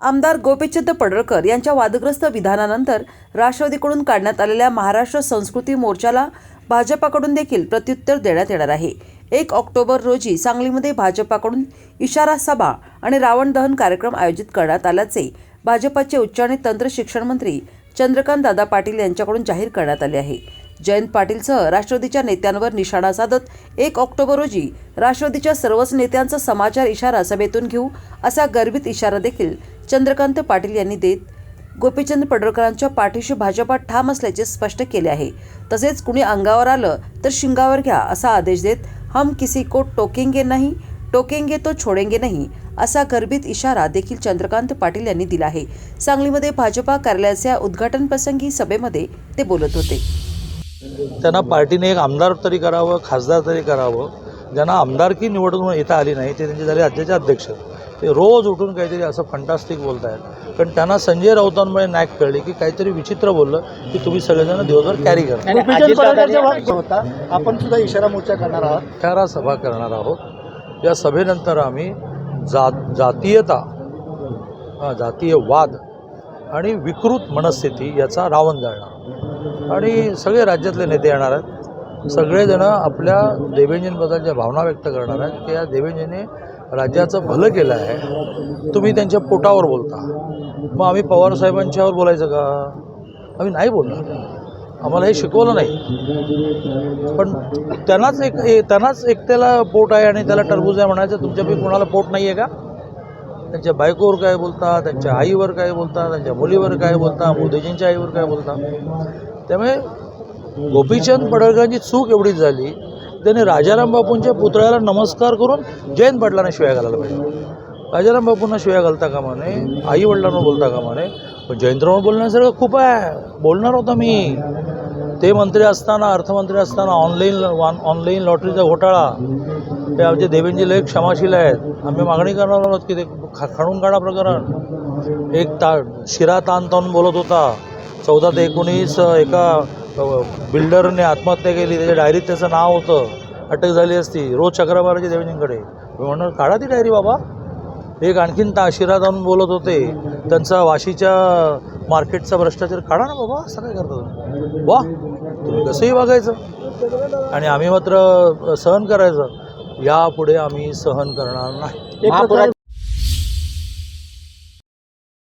आमदार गोपीचंद पडळकर यांच्या वादग्रस्त विधानानंतर राष्ट्रवादीकडून काढण्यात आलेल्या महाराष्ट्र संस्कृती मोर्चाला भाजपाकडून देखील प्रत्युत्तर देण्यात येणार आहे. एक ऑक्टोबर रोजी सांगलीमध्ये भाजपाकडून इशारा सभा आणि रावण दहन कार्यक्रम आयोजित करण्यात आल्याचे भाजपाचे उच्च आणि तंत्र शिक्षण मंत्री चंद्रकांत दादा पाटील यांच्याकडून जाहीर करण्यात आले आहे. जयंत पाटीलसह राष्ट्रवादीच्या नेत्यांवर निशाणा साधत एक ऑक्टोबर रोजी राष्ट्रवादीच्या सर्वच नेत्यांचा समाचार इशारा सभेतून घेऊ असा गर्भित इशारा देखील चंद्रकांत पाटील यांनी देत गोपीचंद पडळकरांच्या पाठीशी भाजपा ठाम असल्याचे स्पष्ट केले आहे. तसेच कुणी अंगावर आलं तर शिंगावर घ्या असा आदेश देत हम किसी को टोकेंगे नाही टोकेंगे तो छोडेंगे नाही असा गर्भित इशारा देखील चंद्रकांत पाटील यांनी दिला आहे. सांगलीमध्ये भाजपा कार्यालयाच्या उद्घाटन प्रसंगी सभेमध्ये ते बोलत होते. त्यांना पार्टीने एक आमदार तरी करावं खासदार तरी करावं. ज्यांना आमदारकी निवडून येता आली नाही ते त्यांचे झाले राज्याचे अध्यक्ष. ते रोज उठून काहीतरी असं फंटास्टिक बोलत आहेत कारण त्यांना संजय राऊतांमुळे नॅक कळली की काहीतरी विचित्र बोललं की तुम्ही सगळेजण दिवसभर कॅरी करा गोपीचंद पडळकरचा वाद होता. आपण सुद्धा इशारा मोर्चा करणार आहात. ठरा सभा करणार आहोत. या सभेनंतर आम्ही जात जातीयता हा, जातीय वाद आणि विकृत मनस्थिती याचा रावण जाळणार आणि सगळे राज्यातले नेते येणार आहेत. सगळेजण आपल्या देवेंजींबद्दल ज्या भावना व्यक्त करणार आहेत की या देवेंजीने राज्याचं भलं केलं आहे तुम्ही त्यांच्या पोटावर बोलता. मग आम्ही पवारसाहेबांच्यावर बोलायचं का? आम्ही नाही बोलणार. आम्हाला हे शिकवलं नाही. पण त्यांनाच एक ए- त्यांनाच एकट्याला पोट आहे आणि त्याला टरबूज आहे म्हणायचं तुमच्यापैकी कोणाला पोट नाही आहे का? त्यांच्या बायकोवर काय बोलता त्यांच्या आईवर काय बोलता त्यांच्या मुलीवर काय बोलता मोदीजींच्या आईवर काय बोलता? त्यामुळे गोपीचंद पडळकरांची चूक एवढीच झाली. त्यांनी राजाराम बापूंच्या पुतळ्याला नमस्कार करून जयंत पाटलांना शिव्या घालायला पाहिजे. राजाराम बापूंना शिव्या घालता कामा नये आई वडिलांना बोलता कामा नये. पण जयंतराव बोलण्यासारखं खूप आहे. बोलणार होता मी. ते मंत्री असताना अर्थमंत्री असताना ऑनलाईन ऑनलाईन लॉटरीचा घोटाळा. ते आमचे देवेंजी लय क्षमाशील आहेत. आम्ही मागणी करणार आहोत की ते खा खणून काढा प्रकरण. एक ता शिरा ताण ताण बोलत होता. चौदा ते एकोणीस एका बिल्डरने आत्महत्या केली त्याच्या डायरीत त्याचं नाव होतं. अटक झाली असती. रोज चक्रा मारायची देवेंजींकडे मी म्हणणार काढा ती डायरी बाबा. एक आणखीन ताशिरा जाऊन बोलत होते. त्यांचा वाशीच्या मार्केटचा भ्रष्टाचार काढा ना बाबा असं काय करता तुम्ही? वा तुम्ही कसंही वागायचं. आणि आम्ही मात्र सहन करायचं. यापुढे आम्ही सहन करणार नाही.